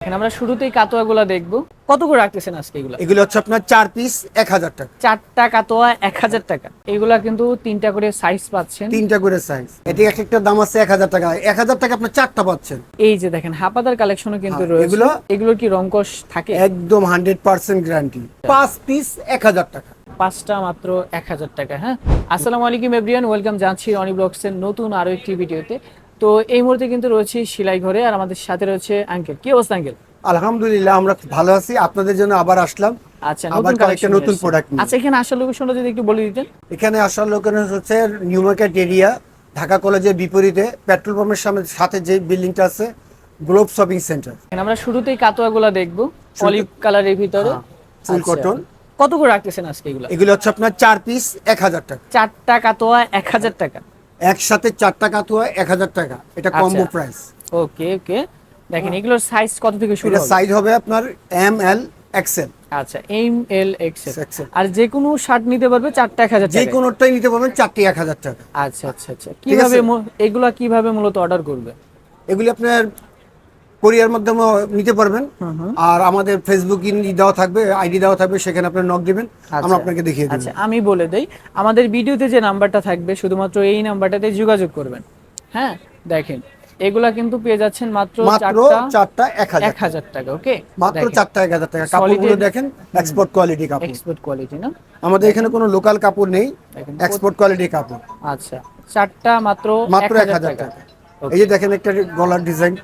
এখানে আমরা শুরুতেই কাতোয়াগুলো দেখব। কত করে রাখতেছেন আজকে এগুলো? এগুলো হচ্ছে আপনার চার পিস এক হাজার টাকা। চারটা কাতোয়া এক হাজার টাকা। এগুলা কিন্তু তিনটা করে সাইজ পাচ্ছেন। তিনটা করে সাইজ এটি এক একটা দাম আছে এক হাজার টাকা। এক হাজার টাকা আপনার চারটা পাচ্ছেন। এই যে দেখেন হাপাদার কালেকশনও কিন্তু হ্যাঁ, রয়েছে। এগুলো- এগুলোর কি রংকশ থাকে? একদম হান্ড্রেড পার্সেন্ট গ্যারান্টি পাঁচ পিস এক হাজার টাকা। পাঁচটা মাত্র এক হাজার টাকা হ্যাঁ? আসসালামু আলাইকুম এভরিয়ান ওয়েলকাম জানছি রনি ব্লগসের নতুন আরও একটি ভিডিওতে। তো এই মুহূর্তে কিন্তু রয়েছে সিলাই ঘরে আর আমাদের সাথে রয়েছে আঙ্কেল। কি অবস্থা আঙ্কেল? আলহামদুলিল্লাহ আমরা ভালো আছি। আপনাদের জন্য আবার আসলাম। আচ্ছা আবার নতুন আচ্ছা এখানে আসার লোকেশনটা যদি একটু বলে দিতেন। এখানে আসার লোকের হচ্ছে নিউ মার্কেট এরিয়া ঢাকা কলেজের বিপরীতে পেট্রোল পাম্পের সামনে সাথে যে বিল্ডিংটা আছে গ্লোব শপিং সেন্টার আমরা শুরুতেই কাতোয়াগুলো দেখব অলিভ কালারের ভিতরে। ফুল। কটন কত করে রাখতেছেন আজকে এগুলো? এগুলো হচ্ছে আপনার চার পিস এক হাজার টাকা। চারটা কাতোয়া এক হাজার টাকা। একসাথে চারটা কাতুয়া এক হাজার টাকা। এটা আচ্ছা। Combo price okay okay. দেখেন এগুলোর সাইজ কত থেকে শুরু এটা সাইজ হবে আপনার এম এল এক্সেল আচ্ছা এম এল এক্সেল আর যে কোনো শার্ট নিতে পারবে চারটা এক হাজার যে কোনোটাই নিতে পারবেন চারটি এক হাজার টাকা। আচ্ছা আচ্ছা আচ্ছা। কীভাবে? এগুলা কীভাবে মূলত অর্ডার করবে? এগুলি আপনার কোরিয়ার মাধ্যমে নিতে পারবেন। আর আমাদের ফেসবুক দেওয়া থাকবে আইডি দেওয়া থাকবে সেখানে আপনি নক দিবেন আমরা আচ্ছা। আপনাকে দেখিয়ে দেব। আচ্ছা আমি বলে দেই আমাদের ভিডিওতে যে নাম্বারটা থাকবে শুধুমাত্র এই নাম্বারটাতে যোগাযোগ করবেন। হ্যাঁ দেখেন এগুলা কিন্তু পেয়ে যাচ্ছেন মাত্র মাত্র চারটা এক হাজার টাকা। ওকে? মাত্র চারটা এক হাজার টাকা। কাপড়গুলো দেখেন এক্সপোর্ট কোয়ালিটি কাপড়। এক্সপোর্ট কোয়ালিটি না? আমাদের এখানে কোনো লোকাল কাপড় নেই এক্সপোর্ট কোয়ালিটি কাপড়। আচ্ছা চারটা মাত্র মাত্র এক হাজার টাকা। এই যে দেখেন একটা গলার ডিজাইন।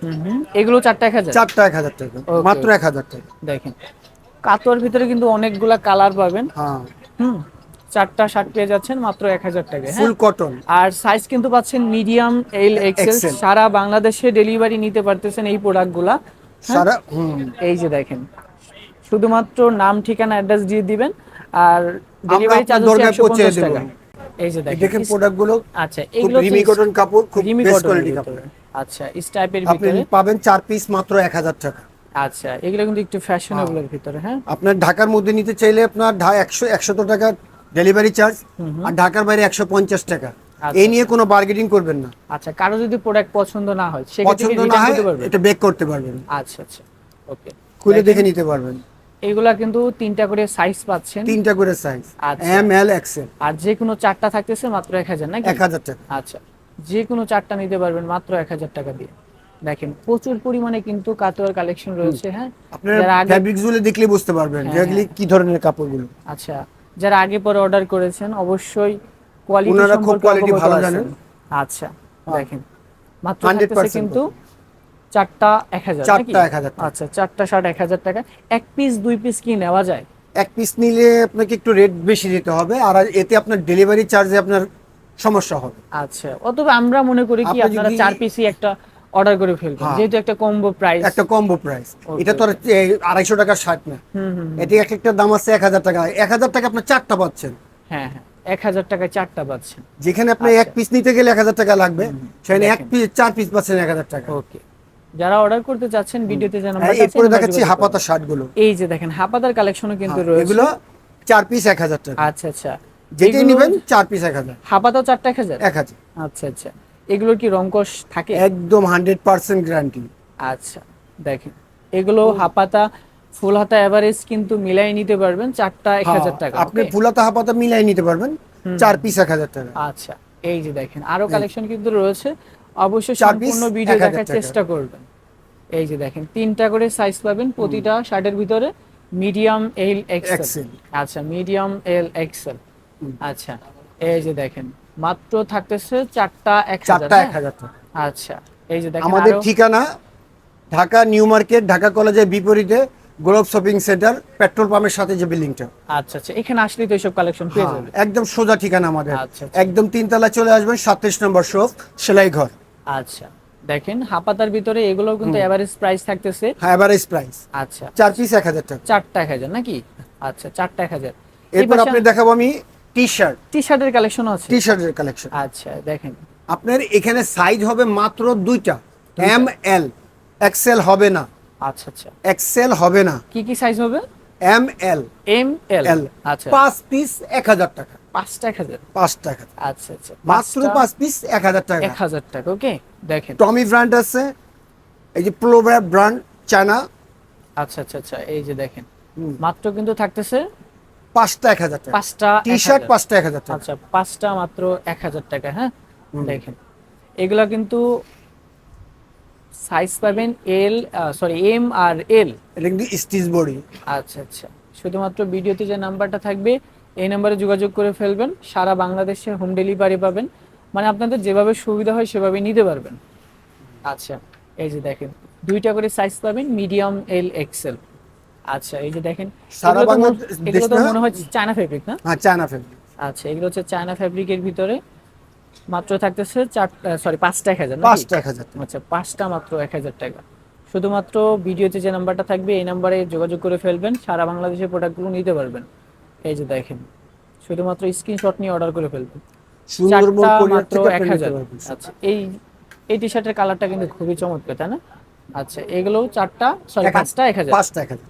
এগুলো চারটা এক হাজার? চারটা এক হাজার টাকা। মাত্র এক হাজার টাকা। দেখেন। কাতোয়ার ভিতরে কিন্তু অনেকগুলা কালার পাবেন। হ্যাঁ। হুম। চারটা শার্ট পেয়ে যাচ্ছেন মাত্র এক হাজার টাকা হ্যাঁ? ফুল কটন। আর সাইজ কিন্তু পাচ্ছেন মিডিয়াম এল এক্সেল সারা বাংলাদেশে ডেলিভারি নিতে পারতেছেন এই প্রোডাক্টগুলা সারা হুম। এই যে দেখেন। শুধুমাত্র নাম ঠিকানা অ্যাড্রেস দিয়ে দিবেন। আর ডেলিভারি চার্জ হচ্ছে পৌঁছে 150 টাকা। এই যে দেখেন দেখেন প্রোডাক্টগুলো আচ্ছা এগুলো রিমি কটন কাপড় খুব বেস্ট কোয়ালিটি কাপড়। আচ্ছা স্টাইপের আপনি ভিতরে? পাবেন চার পিস মাত্র এক হাজার টাকা। আচ্ছা এগুলো কিন্তু একটু ফ্যাশনেবলের ভিতরে হ্যাঁ? আপনার ঢাকার মধ্যে নিতে চাইলে আপনার ঢা- একশো টাকা ডেলিভারি চার্জ আর ঢাকার বাইরে একশো পঞ্চাশ টাকা। আচ্ছা, এই নিয়ে কোনো বার্গেটিং করবেন না। আচ্ছা কারও যদি প্রোডাক্ট পছন্দ না হয় সেক্ষেত্রে পছন্দ না হয় এটা বেক করতে পারবেন। আচ্ছা আচ্ছা। ওকে খুলে দেখে নিতে পারবেন। এগুলা কিন্তু তিনটা করে সাইজ পাচ্ছেন। তিনটা করে সাইজ। এম এল এক্সেল আর যে কোনো চারটা থাকতেছে মাত্র এক হাজার নাকি? এক হাজার টাকা। আচ্ছা। যে কোনো চারটা নিতে পারবেন মাত্র এক হাজার টাকা দিয়ে। দেখেন প্রচুর পরিমাণে কিন্তু কাতোয়ার কালেকশন রয়েছে হ্যাঁ? আপনার ফ্যাব্রিক্সগুলো দেখলে বুঝতে পারবেন যে হ্যাঁ, এগুলি কি ধরনের কাপড়গুলো। আচ্ছা। যারা আগে পরে অর্ডার করেছেন অবশ্যই কোয়ালিটি quality ভালো জানেন। আচ্ছা দেখেন। মাত্র 100% কিন্তু চারটা এক হাজার চারটা নাকি? 1000 আচ্ছা চারটা শার্ট এক হাজার টাকা। এক পিস দুই পিস কি নেওয়া যায়? এক পিস নিলে আপনাকে একটু রেট বেশি দিতে হবে আর এতে আপনার ডেলিভারি চার্জে আপনার সমস্যা হবে। আচ্ছা অথবা আমরা মনে করি কি আপনারা চার পিসই একটা অর্ডার করে ফেলবেন হ্যাঁ। যেহেতু একটা কম্বো প্রাইস একটা কম্বো প্রাইস এটা তো আর আড়াইশো টাকার শার্ট না। হুম হুম এটি এক একটা দাম আছে এক হাজার টাকা। এক হাজার টাকা আপনার চারটা পাচ্ছেন। হ্যাঁ হ্যাঁ এক হাজার টাকায় চারটা পাচ্ছেন। যেখানে আপনি আচ্ছা। এক পিস নিতে গেলে এক হাজার টাকা লাগবে সেখানে এক পিস চার পিস পাচ্ছেন এক হাজার টাকা। ওকে যারা অর্ডার করতে চাচ্ছেন ভিডিওতে যে আর নাম্বারটা আছে, এরপরে দেখাচ্ছি যোগাযোগ হাপাতা শার্টগুলো। এই যে দেখেন হাপাতার কালেকশনও কিন্তু হ্যাঁ, রয়েছে। এগুলো চার পিস এক হাজার টাকা। আচ্ছা আচ্ছা। যেটাই নেবেন চার পিস এক হাজার। হাপাতাও চারটা এক হাজার? এক হাজার। আচ্ছা আচ্ছা। এগুলোর কি রংকশ থাকে? একদম হান্ড্রেড পার্সেন্ট গ্যারান্টি আচ্ছা দেখেন। এগুলো হাপাতা ফুল হাতা এভারেজ কিন্তু মিলাই নিতে পারবেন চারটা এক হাজার টাকা হ্যাঁ, আপনি okay? ফুলাতা হাপাতা মিলাই নিতে পারবেন চার পিস এক হাজার টাকা। আচ্ছা এই যে দেখেন আরও কালেকশন কিন্তু রয়েছে। অবশ্যই সম্পূর্ণ ভিডিও দেখার চেষ্টা করবেন। এই যে দেখেন তিনটা করে সাইজ পাবেন প্রতিটা শার্টের ভিতরে মিডিয়াম এল এক্সেল আচ্ছা মিডিয়াম এল এক্সেল আচ্ছা এই যে দেখেন মাত্র থাকতেছে চারটা এক চারটা এক হ্যাঁ? হাজার আচ্ছা এই যে দেখেন আমাদের ঠিকানা ঢাকা নিউ মার্কেট ঢাকা কলেজের বিপরীতে গ্লোব শপিং সেন্টার পেট্রোল পাম্পের সাথে যে বিল্ডিংটা। আচ্ছা আচ্ছা এখানে আসলে তো এইসব কালেকশন পেয়ে যাবে একদম সোজা ঠিকানা আমাদের। আচ্ছা, আচ্ছা। একদম তিনতলা চলে আসবেন সাতত্রিশ নম্বর শপ সেলাই ঘর আচ্ছা। দেখেন হাপাতার ভিতরে এগুলো কিন্তু এভারেজ প্রাইস থাকতেছে। হ্যাঁ এভারেজ প্রাইস আচ্ছা। চার পিস এক হাজার টাকা। চারটা এক হাজার নাকি? আচ্ছা চারটা এক হাজার। এরপর আপনি দেখাবো আমি টি শার্ট টি শার্টের কালেকশন আছে। টি শার্টের কালেকশন আচ্ছা দেখেন। আপনার এখানে সাইজ হবে মাত্র দুইটা। এম এল এক্সেল হবে না। আচ্ছা আচ্ছা। এক্সেল হবে না। কি কি সাইজ হবে? এম এল এম এল আচ্ছা। পাঁচ পিস এক হাজার টাকা। পাঁচটা এক হাজার পাঁচ টাকা। আচ্ছা আচ্ছা। মাত্র পাঁচ পিস এক হাজার টাকা। এক হাজার টাকা ওকে? দেখেন। টমি ব্র্যান্ড আছে এই যে প্লো ব্র্যান্ড চায়না আচ্ছা আচ্ছা আচ্ছা এই যে দেখেন। মাত্র কিন্তু থাকতেছে পাঁচটা এক হাজার টাকা। পাঁচটা টি শার্ট পাঁচটা এক হাজার টাকা। আচ্ছা পাঁচটা মাত্র এক হাজার টাকা হ্যাঁ? দেখেন। এগুলা কিন্তু সাইজ পাবেন এল সরি এম আর এল এটা কিন্তু স্টিচ বডি আচ্ছা আচ্ছা। শুধুমাত্র ভিডিওতে যে নাম্বারটা থাকবে এই নাম্বারে যোগাযোগ করে ফেলবেন সারা বাংলাদেশে হোম ডেলিভারি পাবেন। মানে আপনাদের যেভাবে সুবিধা হয় সেভাবে নিতে পারবেন। আচ্ছা এই যে দেখেন দুইটা করে সাইজ পাবেন মিডিয়াম এল এক্সেল আচ্ছা এই যে দেখেন সারা বাংলাদেশ এগুলো তো মনে হয় চায়না ফেব্রিক না? হ্যাঁ চায়না ফেল আচ্ছা এগুলো হচ্ছে চায়না ফেব্রিকের ভিতরে মাত্র থাকতেছে চার সরি পাঁচটা এক হাজার? পাঁচটা এক হাজার আচ্ছা পাঁচটা মাত্র এক হাজার টাকা। শুধুমাত্র ভিডিওতে যে নাম্বারটা থাকবে এই নাম্বারে যোগাযোগ করে ফেলবেন সারা বাংলাদেশের প্রোডাক্টগুলো নিতে পারবেন। এই যে দেখেন শুধুমাত্র স্ক্রিনশট নিয়ে অর্ডার করে ফেলবেন সুন্দরবন মাত্র এক হাজার। আচ্ছা এই এই টি শার্টের কালারটা কিন্তু খুবই চমৎকার তাই না? আচ্ছা এগুলো চারটা সরি পাঁচটা এক হাজার। পাঁচটা এক হাজার।